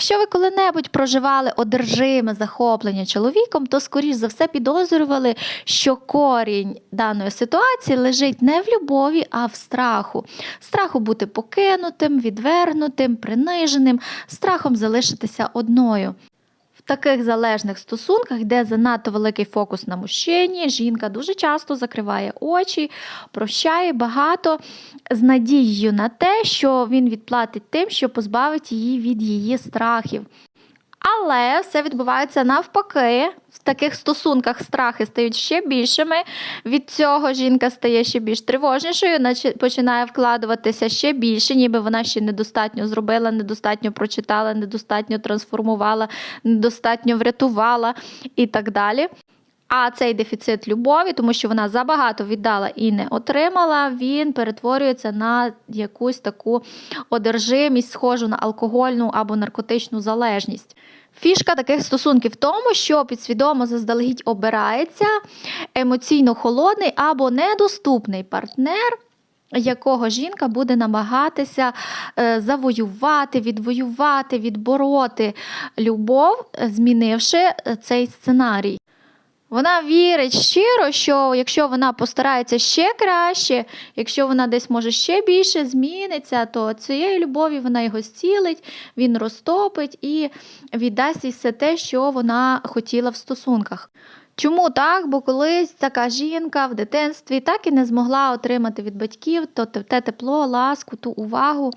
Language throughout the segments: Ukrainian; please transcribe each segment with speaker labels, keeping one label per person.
Speaker 1: Якщо ви коли-небудь проживали одержиме захоплення чоловіком, то скоріш за все підозрювали, що корінь даної ситуації лежить не в любові, а в страху. Страху бути покинутим, відвергнутим, приниженим, страхом залишитися одною. Таких залежних стосунках, де занадто великий фокус на мужчині, жінка дуже часто закриває очі, прощає багато з надією на те, що він відплатить тим, що позбавить її від її страхів. Але все відбувається навпаки. В таких стосунках страхи стають ще більшими. Від цього жінка стає ще більш тривожнішою, починає вкладуватися ще більше, ніби вона ще недостатньо зробила, недостатньо прочитала, недостатньо трансформувала, недостатньо врятувала і так далі. А цей дефіцит любові, тому що вона забагато віддала і не отримала, він перетворюється на якусь таку одержимість, схожу на алкогольну або наркотичну залежність. Фішка таких стосунків в тому, що підсвідомо заздалегідь обирається емоційно холодний або недоступний партнер. Якого жінка буде намагатися е, завоювати, відвоювати, відбороти любов, змінивши е, цей сценарій. Вона вірить щиро, що якщо вона постарається ще краще, якщо вона десь може ще більше зміниться, то цією любов'ю вона його зцілить, він розтопить і віддасть їй все те, що вона хотіла в стосунках. Чому так? Бо колись така жінка в дитинстві так і не змогла отримати від батьків то те те тепло, ласку, ту увагу,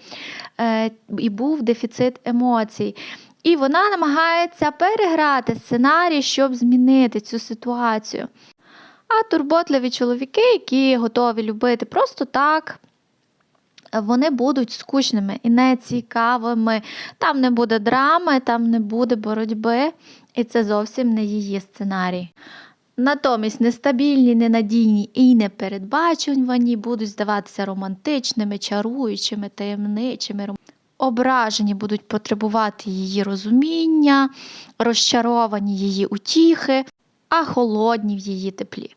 Speaker 1: е, і був дефіцит емоцій. І вона намагається переграти сценарій, щоб змінити цю ситуацію. А турботливі чоловіки, які готові любити просто так, вони будуть скучними і нецікавими. Там не буде драми, там не буде боротьби, і це зовсім не її сценарій. Натомість нестабільні, ненадійні і непередбачувані будуть здаватися романтичними, чаруючими, таємничими. Ображені будуть потребувати її розуміння, розчаровані її утіхи, а холодні в її теплі.